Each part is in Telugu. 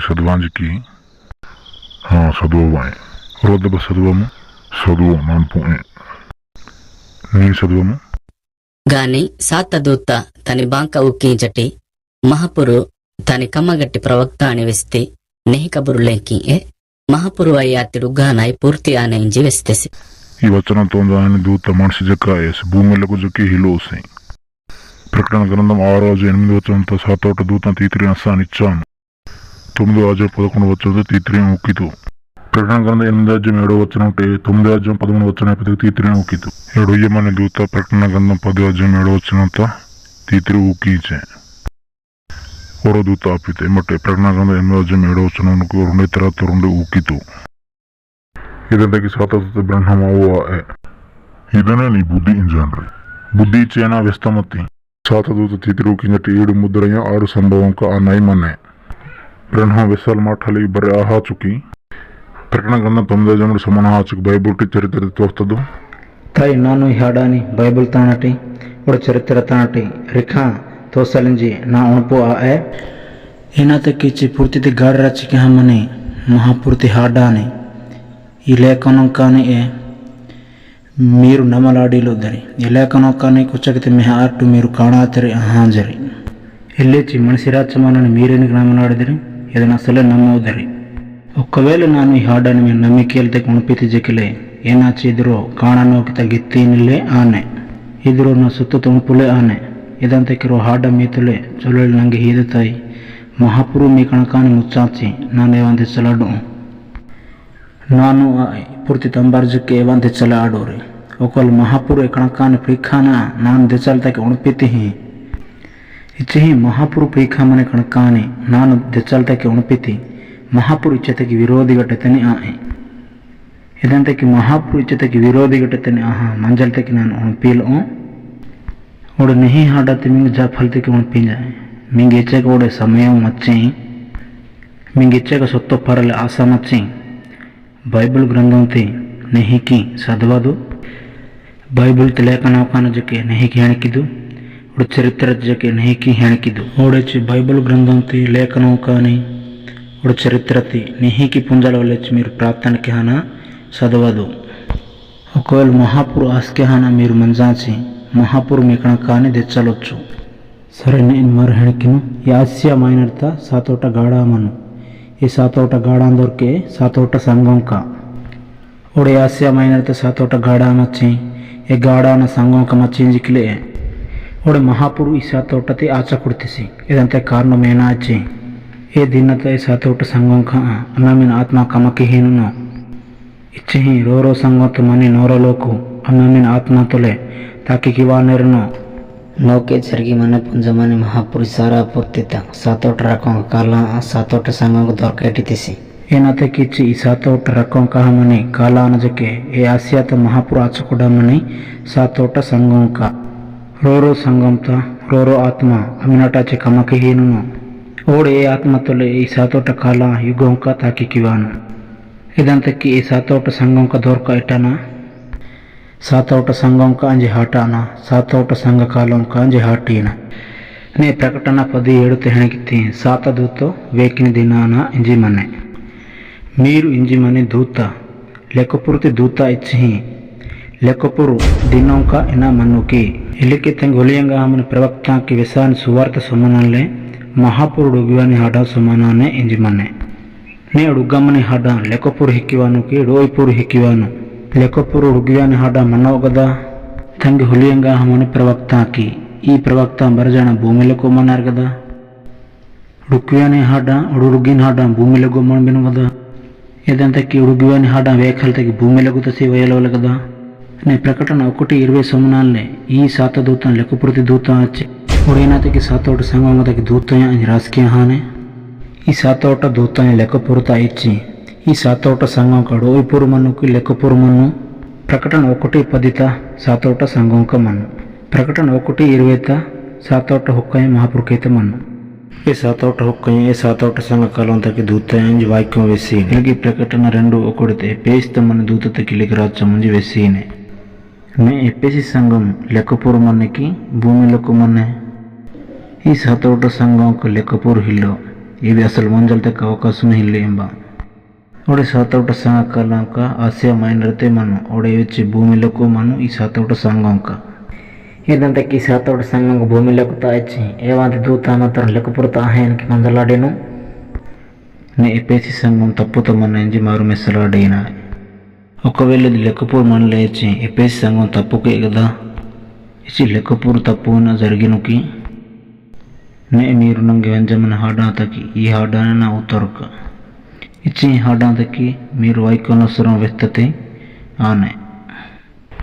ప్రకటన పదిహేడు చదవానికి చదువు రోదబ చదువము చదువు నాన్పు నీ చదువము గాని సాత్తదూత తని బాంక ఉక్కించటి మహాపురు తని కమ్మగట్టి ప్రవక్త అని వెస్తి నెహి కబురులేకి ఏ? మహాపురు అయ్యాతిడు గానాయ్ పూర్తి ఆనయించి వెస్తేసి. ఈ వచనంతో దాని దూత మనిషి జక్క వేసి భూమిలకు జక్కి హిలోసి. ప్రకటన గ్రంథం ఆరో రోజు ఎనిమిది వచనంతో సాతోట దూత తీతిరి అస్సానిచ్చాను తొమ్మిదో రాజ్యం పదకొండు వచ్చంతో తీతిరి ఉక్కితు ప్రకటన గ్రంథం ఎనిమిది రాజ్యం ఏడో వచ్చిన ఉంటే తొమ్మిది రాజ్యం పదమూడు వచ్చిన పది తీతిరి ఉక్కితు ఏడు ఇయ్యమని దూత ప్రకటన గ్రంథం పది రాజ్యం ఏడో వచ్చినంత తీతిరి ఉక్కించే ఓరో దూత ఆపితే మట్టే ప్రకటన గ్రంథం ఎనిమిది రాజ్యం ఏడో వచ్చినందుకు రెండే తర్వాత రెండు ఉక్కితు ಇದಕ್ಕೆ ಸ್ವಾತಂತ್ರ್ಯ ಬ್ರಹ್ಮವು ಇದನ್ನೇ నీ బుద్ధి ఇంజనరీ బుద్ధి ఇచ్చేనా వ్యస్తమతి స్వాతదూత తితిరు కిందటి ఏడు ముద్రయ ఆరు సంభవంక ఆ నైమన్నే బ్రహ్మ వెస్సల్ మాటలి బరి ఆహాచుకి ప్రకటన గ్రంథం తొమ్మిదో జముడు సమాన హాచుకి బైబుల్కి చరిత్ర తోస్తదు ತಾಯಿ ನಾನು ಈ ಹಾಡಾನಿ ಬೈಬಲ್ ತಾಣಟಿ ಒಡ ಚರಿತ್ರೆ ತಾಣಟಿ ರಿಖಾ ತೋಸಲಿಂಜಿ ನಾ ಉಣಪು ಆ ಎ ಏನಾತಕ್ಕಿಚ್ಚಿ ಪೂರ್ತಿತಿ ಗಾಢ ರಚಿಕೆ ಹಮ್ಮನಿ మహాపూర్తి హాడాని ఈ లేఖనం కానీ ఏ మీరు నమలాడిలుద్దరి ఈ లేఖనం కానీ కుచ్చకితే మీ ఆర్టు మీరు కాణాతరి హాజరి ఎల్లేచి మనిషిరాచమానని మీరెందుకు నమలాడిదిరి ಇದನ್ನು ಸಲ ನಮ್ಮವುದರಿ ಒಕ್ಕವೇಳೆ ನಾನು ಈ ಹಾಡನ್ನು ಮೇಲೆ ನಂಬಿಕೆಯಲ್ಲಿ ಕುಣಪಿತಿಜಕಿಲೆ ಏನಾಚೆ ಇದ್ರು ಕಾಣನೋಕಿತ ಗಿತ್ತೀನಿಲ್ಲೇ ಆನೆ. ಇದ್ರು ನಾ ಸುತ್ತ ತುಣಪುಲೆ ಆನೆ. ಇದಂತಕ್ಕಿರೋ ಹಾಡ ಮೀತುಲೆ ಚೊಲೊಳಿ ನಂಗೆ ಹೀದ ತಾಯಿ. ಮಹಾಪುರು ಮೀ ಕಣಕಾನಿ ಮುಚ್ಚಾಚಿ, ನಾನೇ ಒಂದು ಚಲಾಡು ನಾನು ಪೂರ್ತಿ ತಂಬಾರ್ಜಕ್ಕೆ ಒಂದು ಚಲ ಆಡೋರಿ ಒಕ್ಕಲ್ ಮಹಾಪುರು ಕಣಕಾನ ಪ್ರೀಖಾನ, ನಾನು ದಿಸಲ್ತಕ್ಕೆ ಉಣಪಿತಿ ఇచ్చి మహాపురు ప్రీఖామని కణకాని నాను దెచ్చలతకి ఉణపితి ಮಹಾಪುರು ಇಚ್ಛತೆಗೆ ವಿರೋಧಿಗಟ್ಟತನೆ ಆಹೆ ಇದಂತಕ್ಕೆ ಮಹಾಪುರು ಇಚ್ಛತೆಗೆ ವಿರೋಧಿಗಟ್ಟತನೆ ಆಹಾ ಮಂಜಲ್ತಕ್ಕೆ ನಾನು ಉಣಪೀಲ್ ಓಡ नहीं ಹಾಡತ್ತೆ ಮಿಂಗ್ ಜಾ ಫಲ್ತಕ್ಕೆ ಉಣಪೀ ಜಾಯ್ ಮಿಂಗ್ ಇಚ್ಛೆಗೆ ಓಡೆ ಸಮಯ ಮಚ್ಚಿ ಮಿಂಗ್ ಇಚ್ಛೆಗೆ ಸೊತ್ತ ಪರಲೆ ಆಸ ಮಚ್ಚಿ ಬೈಬಲ್ ಗ್ರಂಥಂತಿ ನೆಹಿಕಿ ಸದ್ವಾದು ಬೈಬಲ್ ತಿಲೇಖನವಕಾನ ಜಕ್ಕೆ ನೆಹಿಕಿ ಹೆಣಕಿದ್ದು ఇప్పుడు చరిత్రజ్ఞకి నీకి హెణికిదు. ఓడొచ్చి బైబిల్ గ్రంథంతి లేఖనం కానీ ఇప్పుడు చరిత్రతి నిహికి పుంజల వల్లొచ్చి మీరు ప్రాప్తానికి హాన చదవదు ఒకవేళ మహాపూర్ ఆస్కే హాన మీరు మంజాచి మహాపూర్ మీకణ కానీ తెచ్చలొచ్చు సరే నేను మరి హెణికిను. ఈ మైనర్త సాతోట గాడామను ఈ సాతోట గాడాందొరికే సాతోట సంఘం కా ఓడి యాస్య మైనర్త సాతోట గాడామచ్చి ఏ గాడాన సంఘం కమచ్చింజికిలే ಒಡೆ ಮಹಾಪುರು ಈ ಸಾತೋಟತಿ ಆಚ ಕೊಡ್ತಿಸಿ ಇದಂತೆ ಕಾರಣಮೇನಾಚಿ ఏ దిన్నత సాతోట సంఘం కా అమ్మమిన ఆత్మ కమకి హీనును ఇచ్చి రోరో సంగత మని నోరలోకు అమ్మమిన ఆత్మతోలే తాకి కివానేరును ನೌಕೆ ಜರುಗಿ ಮನೆ ಪುಂಜಮನೆ ಮಹಾಪುರುಷ ಸಾರ ಪೂರ್ತಿತ ಸಾತೋಟ ರಕಂ ಕಾಲ ಸಾತೋಟ ಸಂಘ ದೊರಕೈಟಿತಿಸಿ ఏనతకిచ్చి ఈ సాతోట రకం కహమని కాలానజకే ఏ ఆసియాత మహాపురు ఆచకుడమని సాతోట సంఘం కా రోరో సంఘంత రోరో ఆత్మ అమినటాచి కమకి హీనును. ఓడే ఏ ఆత్మతోలే ఈ సాతోట కాల యుగంక తాకి కివాను ఇదంతకి ఈ సాతోట సంఘంక దొరక ఇటనా సాతోట సంఘంక అంజి హాటాన? సాతోట సంఘ కాలంక అంజి హాటీన నే ప్రకటన పది ఏడు తెహణకిత్తి సాతదూతో వేకిన దినాన ఇంజి మನೆ మీరు దూత మನೆ దూత ఇచ్చి దూత ఇచ్చి లెక్కపురు దినోంక ఇన మన్నుకి ఇల్లికి తెంగ ఒలియంగా ఆమెను ప్రవక్తాకి విసాని సువార్త సుమనల్లే ಮಹಾಪುರುಡು ಉಗಿವಾನಿ ಹಾಡ ಸುಮಾನಾನೆ ಇಂಜಿಮನ್ನೆ ನೇ ಉಗ್ಗಮ್ಮನಿ ಹಾಡ ಲೆಕ್ಕಪುರು ಹಿಕ್ಕಿವಾನುಕಿ ಡೋಯ್ಪುರು ಹಿಕ್ಕಿವಾನು ಲೆಕ್ಕಪುರು ಉಗಿವಾನಿ ಹಾಡ ಮನ್ನೋಗದ ತಂಗಿ ಹುಲಿಯಂಗ ಹಮನಿ ಪ್ರವಕ್ತ ಹಾಕಿ ಈ ಪ್ರವಕ್ತ ಬರಜಾಣ ಭೂಮಿಲೆ ಕೊಮ್ಮನಾರ್ ಗದ ರುಕ್ವಿಯಾನಿ ಹಾಡ ಉಡುಗಿನ ಹಾಡ ಭೂಮಿಲೆ ಗೊಮ್ಮಣ ಬಿನು ಗದ ఇదంతకి ఉడుగువని హాడ వేఖలతకి భూమిలకు తసి వేయలవల కదా నే ప్రకటన ఒకటి ఇరవై సొమనాలనే ఈ సాత దూతం లెక్కపురతి దూతం వచ్చి ಉಡೇನಾತಕ್ಕೆ ಸಾತೋಟ ಸಂಗಮದಕ್ಕೆ ದೂತಯ ಅಂಜಿ ರಾಜಕೀಯ ಹಾನೆ ಈ ಸಾತೋಟ ದೂತಯ ಲೆಕ್ಕಪುರತ ಇಚ್ಚಿ ఈ సాతోట సంఘం కాడు ఓయిపూరు మన్నుకి లెక్కపూరు మన్ను ప్రకటన ఒకటి పదిత సాతోట సంఘంక మన్ను ప్రకటన ఒకటి ఇరవైత సాతోట హుక్కయ మహాపురుకైత మన్ను ఈ సాతోట హుక్కయ ఏ సాతోట సంఘ కాలంతకి దూతయంజి వాక్యం వేసి ఇలాగి ప్రకటన రెండు ఒకడితే పేస్తమని దూతతకి లిగరాజ్యముంజి వేసినే మే ఎప్పేసి సంఘం లెక్కపూర్ మన్నెకి భూమి లెక్కమన్నే ఈ సతోట సంఘంకు ఒక హిల్లు. ఇవి అసలు మంజలు తెక్క అవకాశం హిల్లు ఏంబా ఒక సతోట సంఘ కలంక ఆసియా మైనర్తే మనం ఒకడే వచ్చే భూమిలకు మనం ఈ సతోట సంఘంక. ఏదంటే ఈ సతోట సంఘం భూమిలకు తాయిచ్చి ఏవంత దూత అనంతరం లెక్కపూర్ తాహయానికి మంజలాడాను మే ఎప్పేసి సంఘం తప్పుతో తప్పుతామన్నీ మారు మెసలాడైనా ఒకవేళ ఇది లెక్కపూర్ మనలో ఇచ్చి ఎపిఎస్ సంఘం తప్పుకే కదా ఇచ్చి లెక్కపూర్ తప్పున జరిగినకి నే మీరు నంగి వ్యంజమన హాడాతకి ఈ హాడాన నా ఉత్తరక ఇచ్చి హాడాతకి మీరు వైకోనస్వరం వెత్తతే ఆనే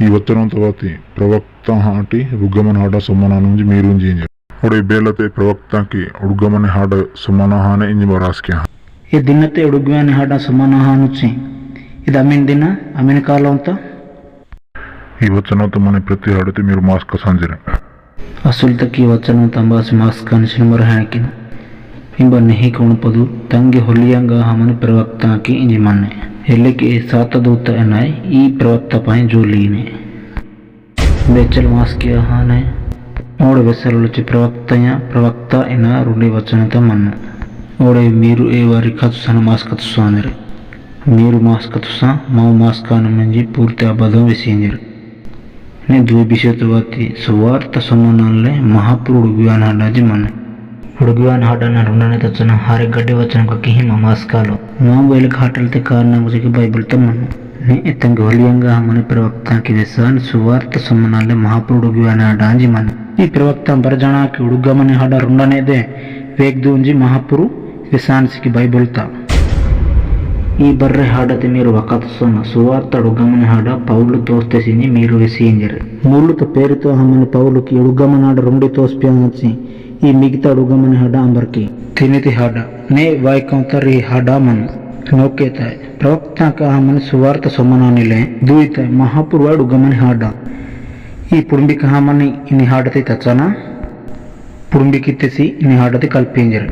ಈ ಒತ್ತರಂ ತವಾತಿ ಪ್ರವಕ್ತ ಹಾಟಿ ರುಗ್ಗಮನ ಹಾಡ ಸೊಮ್ಮನಾನು ಇಂಜಿ ಮೀರು ಇಂಜಿ ಇಂಜಿ ಒಡೆ ಬೇಲತೆ ಪ್ರವಕ್ತಾಕಿ ಉಡುಗಮನೆ ಹಾಡ ಸೊಮ್ಮನ ಹಾನೆ ಇಂಜಿ ಬರಾಸ್ಕೆ ಈ ದಿನತೆ ಉಡುಗಮನೆ ಹಾಡ ಸೊಮ್ಮನ ಹಾನುಚಿ ఇదమ్మిందిన అమ్మిన కాలంతో. ఈ వచనంతో మన ప్రతి ఆడితే మీరు మాస్క్ సంజరి. అసలుతకి వచ్చన తంబాసి మాస్క్ అని సినిమా హ్యాకిన్ ఇంబ నెహి కొనుపదు తంగి హొలియంగా హామని ప్రవక్తకి ఇంజిమన్నె ఎల్లికి సాతదూత అన్నాయి ఈ ప్రవక్త పై జోలీని బెచ్చల మాస్కి అహానే మూడు వెసరులచి ప్రవక్త ప్రవక్త అయినా రుడి వచ్చనంత మన్ను. ఓడే మీరు ఏ వారి కథ సన మాస్క సోందరి మీరు ಮಾಸ್ಕ ತುಸ ಮಾವು ಮಾಸ್ಕಾನ ಮಂಜಿ ಪೂರ್ತಿ ಅಬಧ ವೆಸೇಂದಿರು ನೆ ದ್ವೇಬಿಷತವಾತಿ ಸುವಾರ್ಥ ಸಮನಲ್ಲೇ ಮಹಾಪುರು ಹುಡುಗಿಯಾನ ಹಾಡಾಜಿ ಮನೆ ಹುಡುಗಿಯಾನ ಹಾಡನ ಋಣನೆ ತಚ್ಚನ ಹಾರೆ ಗಡ್ಡೆ ವಚನ ಕಕ್ಕಿ ಹಿಮ ಮಾಸ್ಕಾಲು ಮಾವು ಬಯಲಕ್ಕೆ ಹಾಟಲ್ತೆ ಕಾರಣ ಗುಜಿಗೆ ಬೈಬಲ್ ತಮ್ಮನು ನೆ ಇತ್ತಂಗೆ ಹೊಲಿಯಂಗ ಹಮನೆ ಪ್ರವಕ್ತಾಕಿ ವೆಸಾನ್ ಸುವಾರ್ಥ ಸಮನಲ್ಲೇ ಮಹಾಪುರು ಹುಡುಗಿಯಾನ ಹಾಡಾಂಜಿ ಮನೆ ಈ ಪ್ರವಕ್ತ ಬರಜಣಾಕಿ ಹುಡುಗ ಮನೆ ಹಾಡ ಋಣನೆದೆ ವೇಗ್ದೂಂಜಿ ಮಹಾಪುರು ವಿಸಾನ್ಸಿಗೆ ಬೈಬಲ್ತಾ తా ఈ బర్రె ಹಾಡತೆ మీరు వకతసన సువార్త ಹುಡುಗಮನೆ ಹಾಡ పౌలు తోస్తేసిని మీరు వెసియింజరు మూలుత పేరుతో హమ్మని పౌలుకి ఉడుగమనాడ రెండు తోస్పియాచి ఈ మిగతా ఉడుగమని హడ అంబర్కి తినితి హడ నే వాయికంతర్ ఈ హడ మన్ నోకేతాయ్ ప్రవక్త హమ్మని సువార్త సొమ్మనానిలే దూయిత మహాపుర్వాడు ఉగమని హాడ ఈ పుడుంబికి హమ్మని ఇన్ని హాడతి తచ్చన పుడుంబికి తెసి ఇన్ని హాడతి కల్పింజరు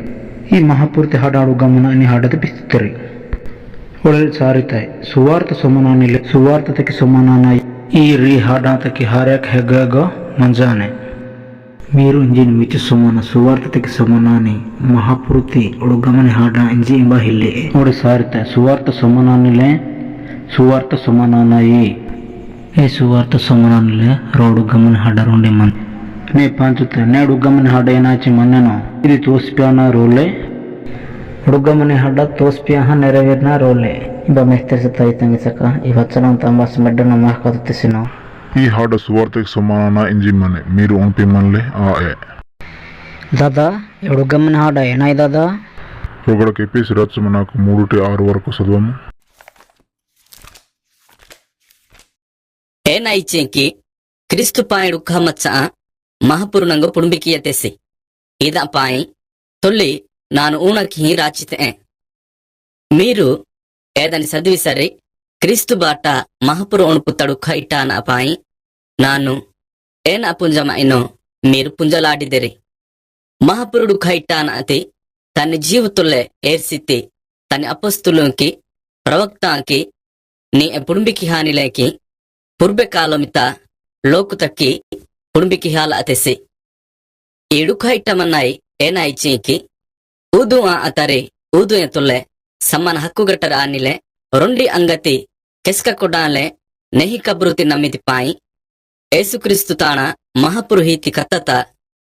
ఈ మహాపూర్తి ಹಾಡಾಡು ಗಮನ ಇನ್ನು ಹಾಡತಿ ಬಿಸ್ತರಿ ಒಳ್ಳೆ ಸಾರಿತಾಯ್ ಸುವಾರ್ಥ ಸೊಮನಾನಿಲೆ ಸುವಾರ್ಥತೆಗೆ ಸೊಮನಾನ ಈ ರೀ ಹಾಡಾತಕ್ಕೆ ಹಾರ್ಯಾಕ ಹೆಗ್ಗಾಗ ಮಂಜಾನೆ మీరు ఇంజిన్ మిచి సుమన సువార్తకి సుమనాని మహాపురుతి ఉడుగమని హాడ ఇంజి ఇంబ హిల్లి ఒడి సారిత సువార్త సుమనానిలే సువార్త సుమనానాయి ఏ సువార్త సుమనానిలే రోడు గమని హాడ రుండి మన్ నే పంచుత నేడు గమని హాడ ఏనాచి మన్నెను ఇది తోసిపాన రోలే ಹುಡುಗಮನೆ ಹಾಡ ತೋಸ್ಪಿಯಾಹ ನೆರವೇರ್ನ ರೋಲೆ ಇಬ್ಬ ಮೆಸ್ತರಿಸ ತೈತಂಗಿಸಕ ಈ ವಚನ ತಂಬಾಸ ಮೆಡ್ಡನ ಮಾಹಕತ್ತಿಸಿನೋ ಈ ಹಾಡ ಸುವಾರ್ತೆಗೆ ಸಮಾನ ಇಂಜಿ ಮನೆ మీరు ಒಣಪಿ ಮನ್ಲೆ ಆ ಎ దాదా ಹುಡುಗಮ್ಮನ ಹಾಡ ಏನಾಯ್ దాదా ఒకడికి ఎప్పేసి రచ్చమ నాకు మూడుటి ఆరు వరకు చదవము ಏನಾಯ್ಚೆಂಕಿ ಕ್ರಿಸ್ತು ಪಾಯಡು ಕಮಚ್ಚ ಮಹಾಪುರುನಂಗು ಪುಡುಂಬಿಕಿಯ ತೆಸಿ ಇದ ಪಾಯಿ తొల్లి నాను ఊనకి రాచితే మీరు ఏదని చదివిసరి క్రీస్తు బాట మహాపురు ఒణుపుతడు ఖైటాన పాయి నాను ఏన పుంజమైనో మీరు పుంజలాడిదిరి మహాపురుడు ఖైటాన అతి తన జీవితుల్లే ఏర్సిత్తి తన అపస్తులోకి ప్రవక్తాకి నీ పుడుంబికి హానిలేకి ಪುರ್ಬೆ ಕಾಲಮಿತ ಲೋಕುತಕ್ಕಿ ಪುಡುಂಬಿಕಿ ಹಾಲ ಅತೆಸಿ ಇಡುಕ ಇಟ್ಟಮನ್ನಾಯಿ ಏನಾಯಿ ಚೀಕಿ ಊದು ಆ ಅತರೆ ಊದು ಎತ್ತುಲ್ಲೆ ಸಮ್ಮನ ಹಕ್ಕುಗಟ್ಟರ ಆನಿಲೆ ರೊಂಡಿ ಅಂಗತಿ ಕೆಸ್ಕ ಕೊಡಾಲೆ ನೆಹಿ ಕಬ್ರುತಿ ನಮ್ಮಿತಿ ಪಾಯಿ ಏಸುಕ್ರಿಸ್ತು ತಾಣ ಮಹಾಪುರುಹೀತಿ ಕತ್ತತ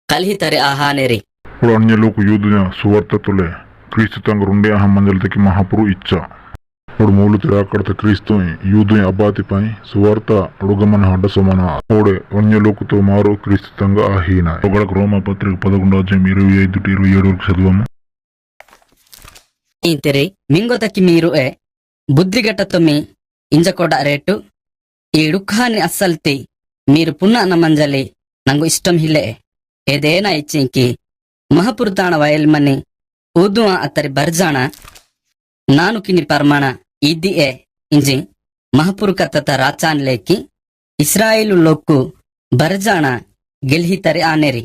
ಕಲ್ಹಿತರೆ ಆಹಾನೆರಿ ఇప్పుడు అన్య లోకు యూదున సువార్తతులే క్రీస్తు తంగ రెండే అహం మంజలతకి మహాపురు ఇచ్చ ఇప్పుడు మూలు తిరాకడత క్రీస్తు యూదుని అబాతి పై సువార్త అడుగమన హడ్డ సమాన ఓడే అన్య లోకుతో మారు క్రీస్తు తంగ ఆహీన ఒకళ్ళకు రోమ పత్రిక పదకొండు అధ్యాయం ఇరవై ఐదు ఇరవై ఏడు వరకు చదివాము ఇంతిరి మింగొతకి మీరు ఏ బుద్ధిగట్ట తొమ్మి ఇంజకొడ రేటు ఈ డుఖాని అస్సల్తి మీరు పున్న నమంజలి ನಂಗು ಇಷ್ಟಂ ಹಿಲ್ಲೆ ಏದೇನ ಇಚ್ಚಿಂಕಿ ಮಹಾಪುರುತಾಣ ವಯಲ್ಮನಿ ಊದುವ ಅತ್ತರಿ ಬರ್ಜಾಣ ನಾನು ಕಿನಿ ಪರ್ಮಾಣ ಇದ್ದಿ ಎ ಇಂಜಿ ಮಹಾಪುರು ಕತ್ತತ ರಾಚಾನ್ ಲೇಕಿ ಇಸ್ರಾಯೇಲು ಲೊಕ್ಕು ಬರ್ಜಾಣ ಗೆಲ್ಹಿತರೆ ಆನೆರಿ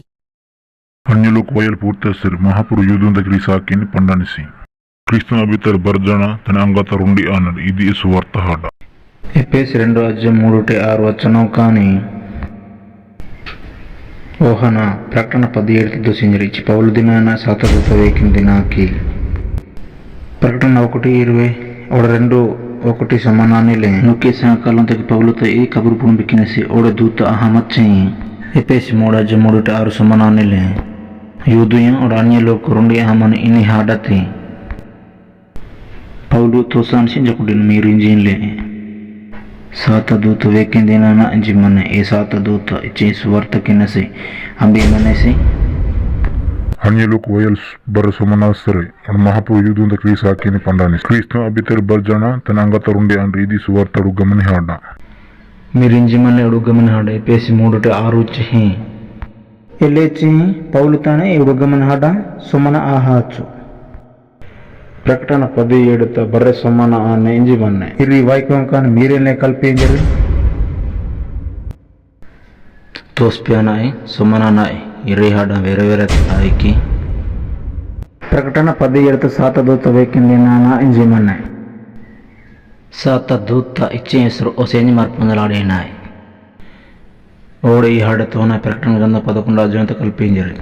అన్యులకు వయలు పూర్తేస్తారు మహాపురు యూదుని దగ్గర సాకిని పండనిసి క్రీస్తు అభితర్ బర్జన తన అంగత రుండి అన్నాడు ఇది సువార్త హాడ ఎప్పేసి రెండో అధ్యాయం మూడుటి ఆరు వచ్చనం కానీ ఓహన ప్రకటన పదిహేడుకి దూసింజరి ఇచ్చి పౌలు దినాన సాతదూత వేకిన దినాకి ప్రకటన ఒకటి ఇరవై ఒక రెండు ఒకటి సమానాన్ని నొక్కి సంకాలంతకి పగులుతో ఈ కబురు పుణికినేసి ఓడ దూత అహమచ్చి ఎప్పేసి మూడాజ మూడుటి ఆరు సమానాన్ని యూదుయం ఓడ అన్యలోకు రెండు అహమని ఇన్ని హాడతి Paulo trouxe sinjakudin mirinjinle ಸಾತ ದೂತ ವೇಕೆಂದಿನ ಜಿಮ್ಮನೆ ಈ ಸಾತ ದೂತ ಚೀಸ್ ವರ್ತಕಿನಸಿ ಅಂಬಿ ಮನಸಿ ಅನ್ಯಲುಕ್ ವಯಲ್ಸ್ ಬರಸುಮನಸ್ತರೆ ಅಣ ಮಹಾಪು ಯುದ್ಧ ಕ್ರೀಸ್ ಹಾಕಿನಿ ಪಂಡಾನಿ ಕ್ರೀಸ್ನ ಅಬಿತರ್ ಬರ್ಜಣ ತನ್ನ ಅಂಗತರುಂಡೆ ಅನ್ ರೀತಿ ಸುವರ್ತ ಅಡುಗಮನೆ ಹಾಡ ಮಿರಿಂಜಿಮನೆ ಅಡುಗಮನೆ ಹಾಡ ಪೇಸಿ ಮೂಡುಟ ಆರು ಚಿಹಿ ಎಲ್ಲೇ ಚಿಹಿ ಪೌಲು ತಾನೆ ಈ ಅಡುಗಮನೆ ಹಾಡ ಸುಮನ ಆಹಾಚು ಪ್ರಕಟಣ ಪದಿಯೇಡು ಬರ್ರೆ ಸೊಮ್ಮನ ಆನೆ ಇಂಜಿ ಬನ್ನೆ ಹಿರಿ ವಾಯ್ಕೊಂಕನ್ ಮೀರೇನೆ ಕಲ್ಪಿ ಇಂಜರಿ ತೋಸ್ಪ್ಯ ನಾಯಿ ಸುಮ್ಮನ ನಾಯಿ ಹಿರಿ ಹಾಡ ಬೇರೆ ಬೇರೆ ತಾಯಿಕಿ ಪ್ರಕಟಣ ಪದಿಯೇಡು ಸಾತದು ತಬೇಕಿಂದ ನಾನ ಇಂಜಿ ಮನ್ನೆ ಸಾತ ದೂತ ಇಚ್ಛೆ ಹೆಸರು ಒಸೇನಿ ಮಾರ್ಪೊಂದಲಾಡಿ ನಾಯಿ ಓಡಿ ಈ ಹಾಡ ತೋನ ಪ್ರಕಟಣ ಗಂಧ ಪದಕೊಂಡ ಅಜ್ವಂತ ಕಲ್ಪಿಂಜರಿ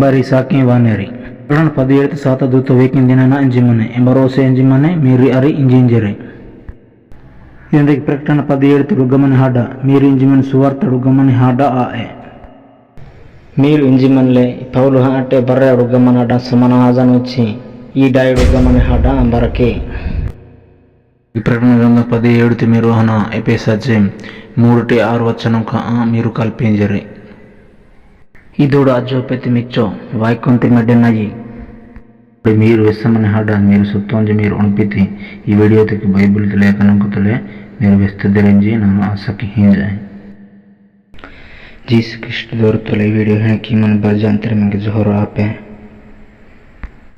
ಬರೀ ಸಾಕಿ ವಾನೇರಿ ఏడు సాత దూత వేకిందిన ఇంజిమనే ఎంబరో ఒసే ఇంజిమనే మీరు అరి ఇంజింజరే ఇందుకు ప్రకటన పది ఏడు రుగ్గమని హాడ మీరు ఇంజిమన్ సువార్త రుగ్గమని హాడ ఆ మీరు ఇంజిమన్లే పౌలు అంటే బర్రె ఉడుగమని హడ సుమన హాజన్ వచ్చి ఈ డాయి ఉడుగమని హడ బరకే ఈ ప్రకటన గ్రంథం పది ఏడుతి మీరు హన ఎపేసజ్జే మూడుటి ఆరు వచనం కా మీరు కల్పించరే ಇದೋಡು ಅಜ್ಜೋಪೆತಿ ಮಿಚ್ಚೋ ವಾಯ್ಕೊಂತಿ ಮೆಡ್ಡೆನಾಗಿ మీరు వెస్తమని హాడ మీరు సుత్తొంజి మీరు ఉణిపితి ఈ వీడియో తెకి బైబిల్ లేఖనం కుతలే మీరు వెస్తదిరంజి ನಾನು ಆಸಕ್ತಿ ಹಿಂದೆ ಜೀಸಸ್ ಕ್ರಿಸ್ಟ್ ದೊರೆತಲೆ ವಿಡಿಯೋ ಹೇಳಕ್ಕೆ ಮನ ಬರ್ಜಾಂತರ ಮಂಗೆ ಜೋಹರ ಆಪೆ